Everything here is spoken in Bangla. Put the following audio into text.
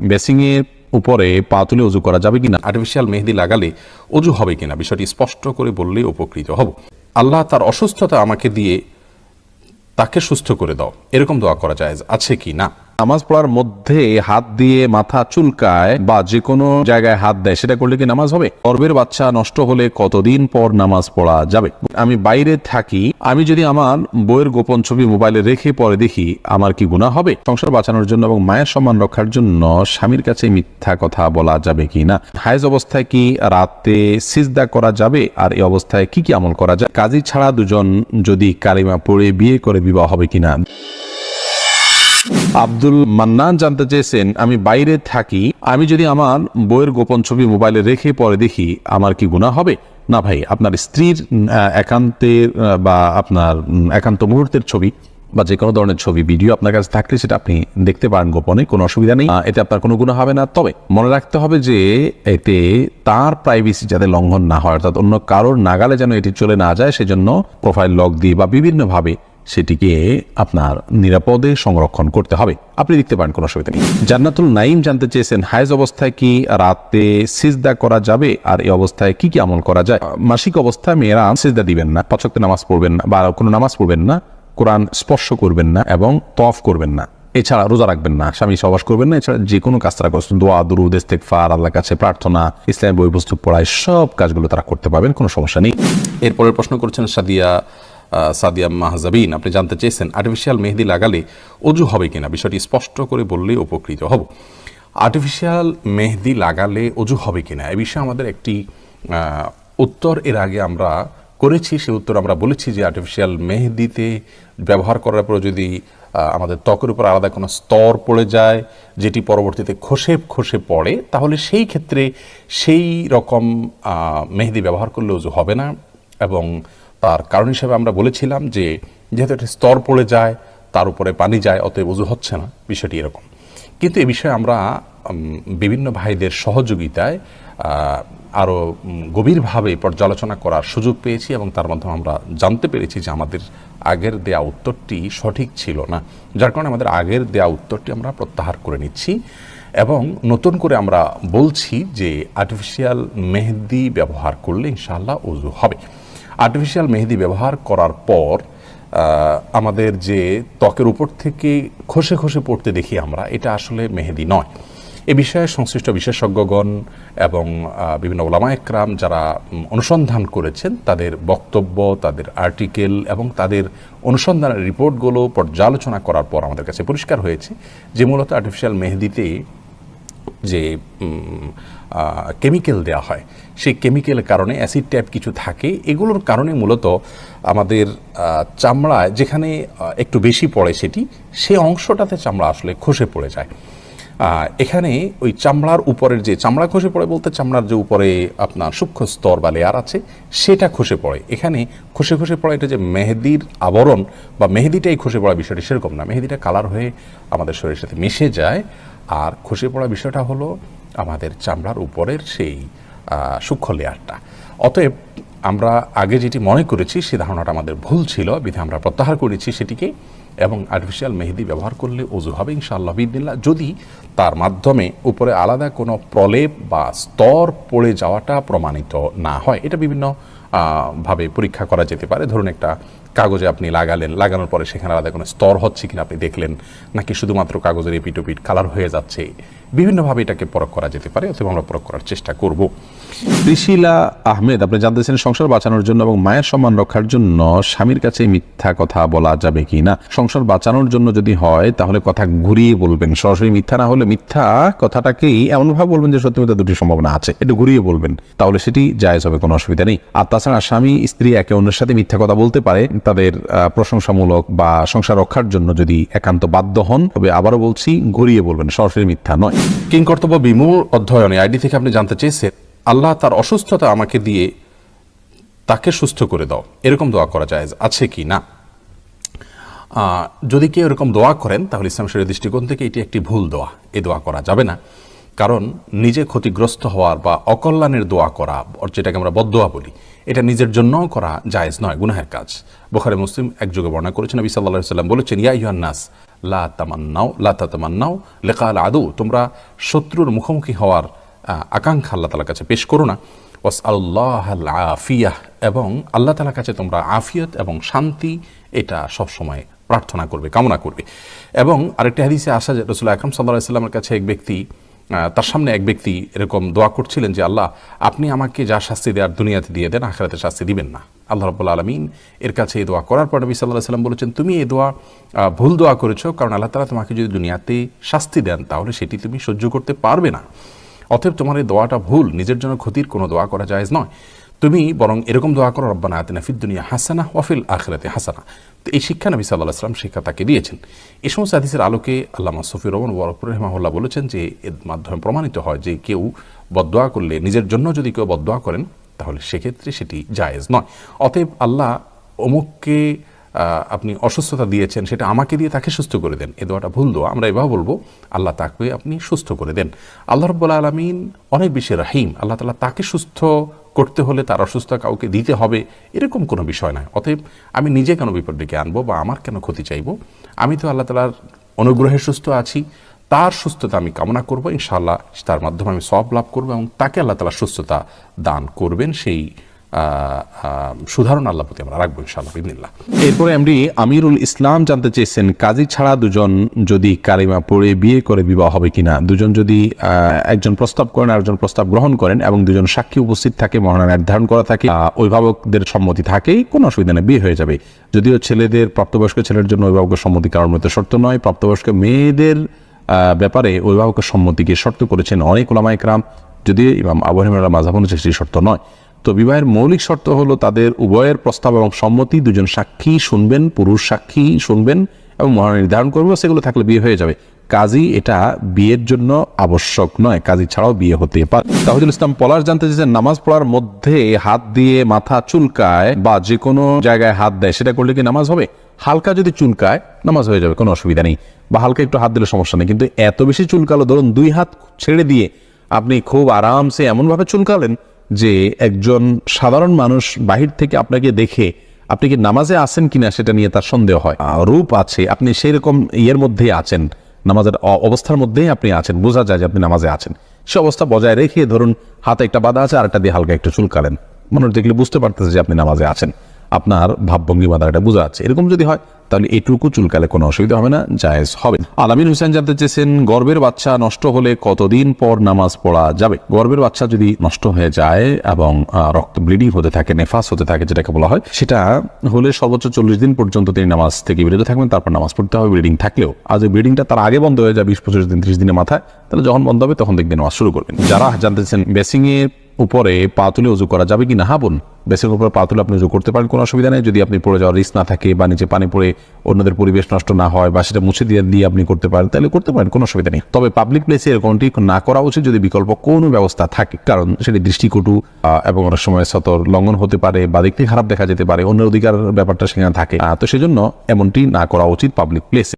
বেসিংয়ের উপরে পা তুলে অজু করা যাবে কিনা আর্টিফিশিয়াল মেহেদি লাগালে অজু হবে কিনা, বিষয়টি স্পষ্ট করে বললেই উপকৃত হব। আল্লাহ তার অসুস্থতা আমাকে দিয়ে তাকে সুস্থ করে দাও। এরকম দোয়া করা যায় আছে কি না? নামাজ পড়ার মধ্যে হাত দিয়ে মাথা চুলকায় বা যে কোনো জায়গায় হাত দেয়, সেটা করলে কি নামাজ হবে? গর্ভের বাচ্চা নষ্ট হলে কতদিন পর নামাজ পড়া যাবে? আমি বাইরে থাকি, আমি যদি আমার বইয়ের গোপন ছবি মোবাইলে রেখে পরে দেখি, আমার কি গুণা হবে? সংসার বাঁচানোর জন্য এবং মায়ের সম্মান রক্ষার জন্য স্বামীর কাছে মিথ্যা কথা বলা যাবে কি না? হায়েজ অবস্থায় কি রাতে সিজদা করা যাবে? আর এই অবস্থায় কি কি আমল করা যায়? কাজী ছাড়া দুজন যদি কালিমা পড়ে বিয়ে করে বিবাহ হবে কিনা আব্দুল মান্নান জানতে চেয়েছেন, আমি বাইরে থাকি, আমি যদি আমার বইয়ের গোপন ছবি মোবাইলে রেখে পরে দেখি, আমার কি গুণা হবে? না ভাই, আপনার স্ত্রীর একান্তের বা আপনার একান্ত মুহূর্তের ছবি, বা যে কোনো ধরনের ছবি, ভিডিও আপনার কাছে থাকলে সেটা আপনি দেখতে পারেন গোপনে, কোনো অসুবিধা নেই। এতে আপনার কোনো গুণ হবে না। তবে মনে রাখতে হবে যে, এতে তার প্রাইভেসি যাতে লঙ্ঘন না হয়, অর্থাৎ অন্য কারোর নাগালে যেন এটি চলে না যায়, সেজন্য প্রোফাইল লক দিয়ে বা বিভিন্নভাবে সেটিকে আপনার নিরাপদে সংরক্ষণ করতে হবে। আপনি দেখতে পারেন কোনো অসুবিধা নেই। জান্নাতুল নাইম জানতে চেয়েছেন, হায়েজ অবস্থায় কি রাতে সিজদা করা যাবে আর এই অবস্থায় কি কি আমল করা যায়? মাসিক অবস্থায় মেয়েরা সিজদা দিবেন না পছক্ত নামাজ পড়বেন না বা কোনো নামাজ পড়বেন না, কোরআন স্পর্শ করবেন না এবং তফ করবেন না। এছাড়া রোজা রাখবেন না, স্বামী সবাস করবেন না, এছাড়া যে কোনো কাজ তারা করছেন। দোয়া, দুরুদ, ইস্তেগফার, আল্লাহর কাছে প্রার্থনা, ইসলামের বই, পুস্তক পড়ায় সব কাজগুলো তারা করতে পারবেন, কোনো সমস্যা নেই। এরপরের প্রশ্ন করছেন সাদিয়া সাদিয়া মাহজাবিন, আপনি জানতে চেয়েছেন আর্টিফিশিয়াল মেহেদি লাগালে অজু হবে কিনা? বিষয়টি স্পষ্ট করে বললেই উপকৃত হব। আর্টিফিশিয়াল মেহেদি লাগালে অজু হবে কিনা? এ বিষয়ে আমাদের একটি উত্তর এর আগে আমরা করেছি। সে উত্তর আমরা বলেছি যে আর্টিফিশিয়াল মেহেদিতে ব্যবহার করার পর যদি আমাদের ত্বকের উপর আলাদা কোনো স্তর পড়ে যায়, যেটি পরবর্তীতে খসে খসে পড়ে, তাহলে সেই ক্ষেত্রে সেই রকম মেহেদি ব্যবহার করলে অজু হবে না এবং তার কারণ হিসেবে আমরা বলেছিলাম যে যেহেতু একটা স্তর পড়ে যায়, তার উপরে পানি যায়, অতএব অজু হচ্ছে না, বিষয়টি এরকম। কিন্তু এ বিষয়ে আমরা বিভিন্ন ভাইদের সহযোগিতায় আরও গভীরভাবে পর্যালোচনা করার সুযোগ পেয়েছি এবং তার মাধ্যমে আমরা জানতে পেরেছি যে আমাদের আগের দেয়া উত্তরটি সঠিক ছিল না। যার কারণে আমাদের আগের দেয়া উত্তরটি আমরা প্রত্যাহার করে নিচ্ছি এবং নতুন করে আমরা বলছি যে আর্টিফিশিয়াল মেহেদি ব্যবহার করলে ইনশাআল্লাহ উজু হবে। আর্টিফিশিয়াল মেহেদি ব্যবহার করার পর আমাদের যে ত্বকের উপর থেকে খসে খসে পড়তে দেখি আমরা, এটা আসলে মেহেদি নয়। এ বিষয়ে সংশ্লিষ্ট বিশেষজ্ঞগণ এবং বিভিন্ন ওলামা একরাম যারা অনুসন্ধান করেছেন, তাদের বক্তব্য, তাদের আর্টিকেল এবং তাদের অনুসন্ধানের রিপোর্টগুলো পর্যালোচনা করার পর আমাদের কাছে পরিষ্কার হয়েছে যে মূলত আর্টিফিশিয়াল মেহেদিতে যে কেমিক্যাল দেওয়া হয় সেই কেমিক্যালের কারণে অ্যাসিড ট্যাপ কিছু থাকে। এগুলোর কারণে মূলত আমাদের আহ, চামড়ায় যেখানে একটু বেশি পড়ে সেটি সে অংশটাতে চামড়া আসলে খসে পড়ে যায়। এখানে ওই চামড়ার উপরের যে চামড়া খসে পড়ে বলতে চামড়ার যে উপরে আপনার সূক্ষ্ম স্তর বা লেয়ার আছে সেটা খসে পড়ে। এখানে খসে খসে পড়ে এটা যে মেহেদির আবরণ বা মেহেদিটাই খসে পড়া বিষয়টি সেরকম না। মেহেদিটা কালার হয়ে আমাদের শরীরের সাথে মিশে যায়। আর খসে পড়া বিষয়টা হলো আমাদের চামড়ার উপরের সেই সূক্ষ্ম লেয়ারটা। অতএব আমরা আগে যেটি মনে করেছি, সে ধারণাটা আমাদের ভুল ছিল, বিধে আমরা প্রত্যাহার করেছি সেটিকে, এবং আর্টিফিশিয়াল মেহেদি ব্যবহার করলে অজু হবে ইনশাআল্লাহ বিদিল্লা যদি তার মাধ্যমে উপরে আলাদা কোনো প্রলেপ বা স্তর পড়ে যাওয়াটা প্রমাণিত না হয়, এটা বিভিন্ন ভাবে পরীক্ষা করা যেতে পারে। ধরুন একটা কাগজে আপনি লাগালেন, লাগানোর পরে সেখানে আলাদা কোনো স্তর হচ্ছে কিনা আপনি দেখলেন, নাকি শুধুমাত্র কাগজের এপিটোপিট কালার হয়ে যাচ্ছে? বিভিন্নভাবে এটাকে পরখ করা যেতে পারে, অথবা আমরা পরখ করার চেষ্টা করব। ত্রিশিলা আহমেদ, আপনি জানতেছেন সংসার বাঁচানোর জন্য এবং মায়ের সম্মান রক্ষার জন্য স্বামীর কাছে মিথ্যা কথা বলা যাবে কি না? সংসার বাঁচানোর জন্য যদি হয়, তাহলে কথা ঘুরিয়ে বলবেন। সরাসরি মিথ্যা না হলে মিথ্যা কথাটাকেই এমনভাবে বলবেন যে সত্যি দুটি সম্ভাবনা আছে। একটু ঘুরিয়ে বলবেন, তাহলে সেটি জায়েজ হবে, কোনো অসুবিধা নেই। আর তাছাড়া স্বামী, স্ত্রী একে অন্যের সাথে মিথ্যা কথা বলতে পারে তাদের প্রশংসামূলক বা সংসার রক্ষার জন্য যদি একান্ত বাধ্য হন, তবে আবারও বলছি, ঘুরিয়ে বলবেন সরাসরি মিথ্যা নয়। কিং কর্তব্য বিমূল অধ্যয়নে আইডি থেকে আপনি জানতে চেয়েছেন, আল্লাহ তার অসুস্থতা আমাকে দিয়ে তাকে সুস্থ করে দাও। এরকম দোয়া করা যায় আছে কি না? যদি কেউ এরকম দোয়া করেন, তাহলে ইসলাম শরীর দৃষ্টিকোণ থেকে এটি একটি ভুল দোয়া। এ দোয়া করা যাবে না। কারণ নিজে ক্ষতিগ্রস্ত হওয়ার বা অকল্যাণের দোয়া করা, যেটাকে আমরা বদোয়া বলি এটা নিজের জন্যও করা জায়েজ নয়, গুনাহের কাজ। বোখারে, মুসলিম এক যুগে বর্ণনা করেছেন, নবী সাল্লাহ সাল্লাম বলেছেন, ইয়া ইহান্নাস লা তামান্নাও লা তাতামান্নাও লেকাল আদু। তোমরা শত্রুর মুখোমুখি হওয়ার আকাঙ্ক্ষা আল্লাহ তালার কাছে পেশ করো না। ওয়াস আল্লাহ আফিয়াহ, এবং আল্লাহ তালার কাছে তোমরা আফিয়ত এবং শান্তি, এটা সবসময় প্রার্থনা করবে, কামনা করবে। এবং আরেকটি হাদিসে আসা যে রসুল্লাহ আকরম সাল্লাহ সাল্লামের কাছে এক ব্যক্তি তার সামনে এক ব্যক্তি এরকম দোয়া করছিলেন যে, আল্লাহ, আপনি আমাকে যা শাস্তি দেওয়ার দুনিয়াতে দিয়ে দেন, আখেরাতে শাস্তি দিবেন না। আল্লাহ রব্বুল আলমিন এর কাছে এই দোয়া করার পর নবী সাল্লাহ সাল্লাম বলেছেন, তুমি এই দোয়া ভুল দোয়া করেছ, কারণ আল্লাহ তালা তোমাকে যদি দুনিয়াতে শাস্তি দেন, তাহলে সেটি তুমি সহ্য করতে পারবে না। অতএব তোমার এই দোয়াটা ভুল, নিজের জন্য ক্ষতির কোনো দোয়া করা জায়েজ নয়। তুমি বরং এরকম দোয়া করো, রব্বানা আতিনা ফিদ দুনিয়া হাসানা ওয়াফিল আখরাতে হাসানা। তো এই শিক্ষা নবী সাল্লাহ আসলাম শিক্ষা তাকে দিয়েছেন। এই সমস্ত হাদিসের আলোকে আল্লামা সফির রহমান বরফুর রহমাহুল্লাহ বলেছেন যে, এর মাধ্যমে প্রমাণিত হয় যে কেউ বদোয়া করলে, নিজের জন্য যদি কেউ বদোয়া করেন, তাহলে সেক্ষেত্রে সেটি জায়েজ নয়। অতএব আল্লাহ অমুককে আপনি অসুস্থতা দিয়েছেন, সেটা আমাকে দিয়ে তাকে সুস্থ করে দেন। এ দোয়াটা ভুল দোয়া, আমরা এভাবে বলব, আল্লাহ তাকে আপনি সুস্থ করে দেন। আল্লাহ রব্বুল আলমিন অনেক বেশি রাহিম। আল্লাহ তালা তাকে সুস্থ করতে হলে তার অসুস্থ কাউকে দিতে হবে, এরকম কোনো বিষয় নয়। অতএব আমি নিজে কেন বিপদ ডেকে আনব বা আমার কেন ক্ষতি চাইব? আমি তো আল্লাহ তালার অনুগ্রহে সুস্থ আছি, তার সুস্থতা আমি কামনা করব, ইনশাআল্লাহ তার মাধ্যমে আমি সব লাভ করব এবং তাকে আল্লাহ তালা সুস্থতা দান করবেন সেই সুধারণ আল্লাহ প্রতি আমরা রাখব ইনশাআল্লাহ এরপরে এমডি, আমিরুল ইসলাম জানতে চেয়েছেন, কাজী ছাড়া দুজন যদি কারিমা পড়ে বিয়ে করে বিবাহ হবে কিনা? দুজন যদি একজন প্রস্তাব করেন আর একজন প্রস্তাব গ্রহণ করেন এবং দুজন সাক্ষী উপস্থিত থাকে মহানা নির্ধারণ করা থাকে অভিভাবকদের সম্মতি থাকে কোনো অসুবিধা নেই, বিয়ে হয়ে যাবে। যদিও ছেলেদের, প্রাপ্তবয়স্ক ছেলের জন্য অভিভাবকের সম্মতি কারোর মধ্যে শর্ত নয়, প্রাপ্তবয়স্ক মেয়েদের ব্যাপারে অভিভাবকের সম্মতিকে শর্ত করেছেন অনেক ওলামা একরাম যদি ইমাম আবু হানিফা মাঝাব অনুযায়ী শর্ত নয়। তো বিবাহের মৌলিক শর্ত হলো তাদের উভয়ের প্রস্তাব এবং সম্মতি, দুজন সাক্ষী শুনবেন, পুরুষ সাক্ষী শুনবেন এবং মহান নির্ধারণ করবে সেগুলো থাকলে বিয়ে হয়ে যাবে। কাজী, এটা বিয়ের জন্য আবশ্যক নয়, কাজী ছাড়াও বিয়ে হতে পারে। তাহিদুল ইসলাম পলাশ জানতে চেয়েছেন, নামাজ পড়ার মধ্যে হাত দিয়ে মাথা চুলকায় বা যে কোনো জায়গায় হাত দেয়, সেটা করলে কি নামাজ হবে? হালকা যদি চুলকায়, নামাজ হয়ে যাবে, কোনো অসুবিধা নেই। বা হালকা একটু হাত দিলে সমস্যা নেই, কিন্তু এত বেশি চুলকালো, ধরুন দুই হাত ছেড়ে দিয়ে আপনি খুব আরামসে এমনভাবে চুলকালেন যে একজন সাধারণ মানুষ বাহির থেকে আপনাকে দেখে আপনি কি নামাজে আছেন কিনা সেটা নিয়ে তার সন্দেহ হয়। রূপ আছে, আপনি সেই রকম ইয়ের মধ্যে আছেন, নামাজের অবস্থার মধ্যেই আপনি আছেন, বোঝা যায় যে আপনি নামাজে আছেন। সে অবস্থা বজায় রেখে ধরুন, হাতে একটা বাধা আছে আর একটা দিয়ে হালকা একটু চুলকালেন। মানুষ দেখলে বুঝতে পারতেছে যে আপনি নামাজে আছেন। আপনার ভাবভঙ্গি বাধাটা বোঝা যাচ্ছে। এরকম যদি হয়, তাহলে এটুকু চুলকালে কোনো অসুবিধা হবে না, জায়েজ হবে। আলামিন হুসেন জানতে চেয়েছেন, গর্বের বাচ্চা নষ্ট হলে কতদিন পর নামাজ পড়া যাবে? গর্বের বাচ্চা যদি নষ্ট হয়ে যায় এবং রক্ত ব্লিডিং হতে থাকে, নেফাস হতে থাকে যেটাকে বলা হয়, সেটা হলে সর্বোচ্চ চল্লিশ দিন পর্যন্ত তিনি নামাজ থেকে বিরত থাকবেন, তারপর নামাজ পড়তে হবে ব্লিডিং থাকলেও। আজ যদি ব্লিডিংটা তার আগে বন্ধ হয়ে যায়, বিশ, পঁচিশ দিন, ত্রিশ দিনের মাথায়, তাহলে যখন বন্ধ হবে, তখন দেখবেন নামাজ শুরু করবেন। যারা জানতে চান বেসিং এর উপরে পা তুলে উজু করা যাবে কি না হ্যাঁ বোন বেসিং উপরে পা তুলে আপনি উজু করতে পারেন, কোনো অসুবিধা নেই। যদি আপনি পড়ে যাওয়ার রিস্ক না থাকে বা নিচে পানি পড়ে অন্যদের পরিবেশ নষ্ট না হয় বা সেটা মুছে দিয়ে দিয়ে আপনি করতে পারেন, তাহলে করতে পারেন, কোনো অসুবিধা নেই। তবে পাবলিক প্লেসে এরকমটি না করা উচিত যদি বিকল্প কোনো ব্যবস্থা থাকে, কারণ সেটি দৃষ্টিকটু এবং অনেক সময় সতর লঙ্ঘন হতে পারে বা দেখতে খারাপ দেখা যেতে পারে, অন্যের অধিকার ব্যাপারটা সেখানে থাকে। তো সেজন্য এমনটি না করা উচিত পাবলিক প্লেসে